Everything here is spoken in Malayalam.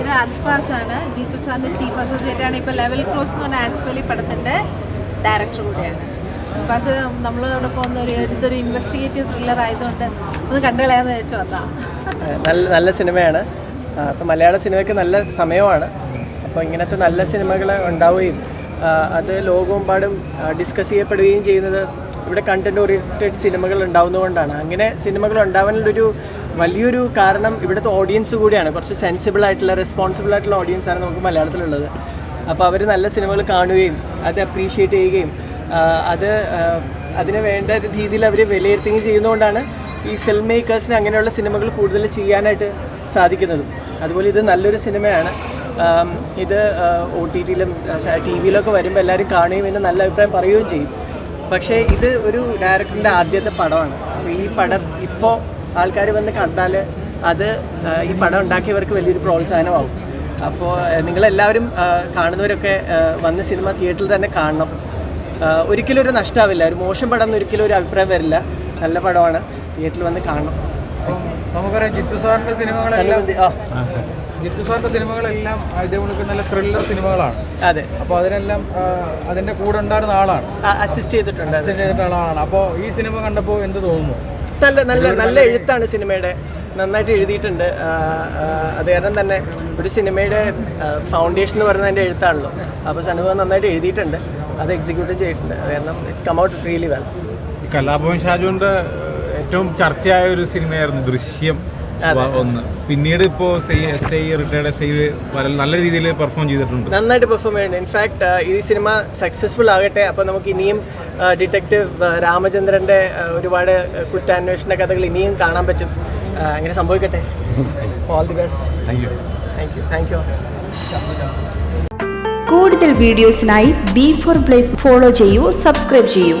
ഇത് അൽഫാസ് ആണ് ജീത്തു സാറിന്റെ ചീഫ് അസോസിയേറ്റ് ആണ് ഇപ്പോൾ ലെവൽ ക്രോസ് എന്ന് പറഞ്ഞ ആസ്പലി പടത്തിന്റെ ഡയറക്ടർ കൂടിയാണ്. അൽഫാസ് അവിടെ പോകുന്ന ഒരു ഇതൊരു ഇൻവെസ്റ്റിഗേറ്റീവ് ത്രില്ലർ ആയതുകൊണ്ട് ഒന്ന് കണ്ടുകളയാന്ന് വെച്ച് വന്നാ നല്ല നല്ല സിനിമയാണ്. അപ്പോൾ മലയാള സിനിമയ്ക്ക് നല്ല സമയമാണ്. അപ്പോൾ ഇങ്ങനത്തെ നല്ല സിനിമകൾ ഉണ്ടാവുകയും അത് ലോകമെമ്പാടും ഡിസ്കസ് ചെയ്യപ്പെടുകയും ചെയ്യുന്നത് ഇവിടെ കണ്ടന്റ് ഓറിയന്റഡ് സിനിമകൾ ഉണ്ടാവുന്നതുകൊണ്ടാണ്. അങ്ങനെ സിനിമകൾ ഉണ്ടാവാനുള്ളൊരു വലിയൊരു കാരണം ഇവിടുത്തെ ഓഡിയൻസ് കൂടിയാണ്. കുറച്ച് സെൻസിബിൾ ആയിട്ടുള്ള റെസ്പോൺസിബിൾ ആയിട്ടുള്ള ഓഡിയൻസ് ആണ് നമുക്ക് മലയാളത്തിലുള്ളത്. അപ്പോൾ അവർ നല്ല സിനിമകൾ കാണുകയും അത് അപ്രീഷിയേറ്റ് ചെയ്യുകയും അത് അതിന് വേണ്ട രീതിയിൽ അവർ വിലയിരുത്തുകയും ചെയ്യുന്നതുകൊണ്ടാണ് ഈ ഫിലിം മേക്കേഴ്സിന് അങ്ങനെയുള്ള സിനിമകൾ കൂടുതൽ ചെയ്യാനായിട്ട് സാധിക്കുന്നതും. അതുപോലെ ഇത് നല്ലൊരു സിനിമയാണ്. ഇത് ഒ ടി ടിയിലും ടി വിയിലൊക്കെ വരുമ്പോൾ എല്ലാവരും കാണുകയും എന്ന് നല്ല അഭിപ്രായം പറയുകയും ചെയ്യും. പക്ഷേ ഇത് ഒരു ഡയറക്ടറിന്റെ ആദ്യത്തെ പടമാണ്. അപ്പോൾ ഈ പടം ഇപ്പോൾ ആൾക്കാർ വന്ന് കണ്ടാൽ അത് ഈ പടം ഉണ്ടാക്കിയവർക്ക് വലിയൊരു പ്രോത്സാഹനമാവും. അപ്പോൾ നിങ്ങളെല്ലാവരും കാണുന്നവരൊക്കെ വന്ന് സിനിമ തിയേറ്ററിൽ തന്നെ കാണണം. ഒരിക്കലും ഒരു നഷ്ടമാവില്ല ഒരു മോശം പടം എന്ന് ഒരിക്കലും ഒരു അഭിപ്രായം വരില്ല. നല്ല പടമാണ്. തിയേറ്ററിൽ വന്ന് കാണണം. അപ്പം നമുക്കറിയാം ജിത്തു സാറിന്റെ സിനിമകളെല്ലാം ജിത്തു സാറിന്റെ സിനിമകളെല്ലാം ഇതേപോലെ നല്ല ത്രില്ലർ സിനിമകളാണ്. അതെ. അപ്പോൾ അതിനെല്ലാം അതിന്റെ കൂടെ ഉണ്ടായിരുന്ന ആളാണ്. അസിസ്റ്റ് ചെയ്തിട്ടുണ്ട്. ചെയ്തിട്ടുള്ള ആളാണ്. അപ്പോൾ ഈ സിനിമ കണ്ടപ്പോൾ എന്ത് തോന്നുന്നു? നല്ല നല്ല നല്ല എഴുത്താണ് സിനിമയുടെ. നന്നായിട്ട് എഴുതിയിട്ടുണ്ട്. അത് കാരണം തന്നെ ഒരു സിനിമയുടെ ഫൗണ്ടേഷൻ എന്ന് പറയുന്നത് എന്റെ എഴുത്താണല്ലോ. അപ്പോൾ സനുഭവം നന്നായിട്ട് എഴുതിയിട്ടുണ്ട്. അത് എക്സിക്യൂട്ട് ചെയ്തിട്ടുണ്ട്. അത് കാരണം it's come out really well Kalabhavan ഷാജുവിന്റെ ഏറ്റവും ചർച്ചയായ ഒരു സിനിമയായിരുന്നു ദൃശ്യം. ഒന്ന്. പിന്നീട് ഇപ്പോ S I retired S I നല്ല രീതിയിൽ പെർഫോം ചെയ്തിട്ടുണ്ട്. നന്നായിട്ട് പെർഫോം ചെയ്യുന്നുണ്ട്. ഇൻഫാക്ട് ഈ സിനിമ സക്സസ്ഫുൾ ആകട്ടെ അപ്പോൾ നമുക്ക് ഇനിയും ഡിറ്റക്റ്റീവ് രാമചന്ദ്രന്റെ ഒരുപാട് കുറ്റാന്വേഷണ കഥകൾ ഇനിയും കാണാൻ പറ്റും. അങ്ങനെ സംഭവിക്കട്ടെ. All the best thank you thank you thank you കൂടുതൽ വീഡിയോസിനായി ബി ഫോർ പ്ലേസ് ഫോളോ ചെയ്യൂ സബ്സ്ക്രൈബ് ചെയ്യൂ.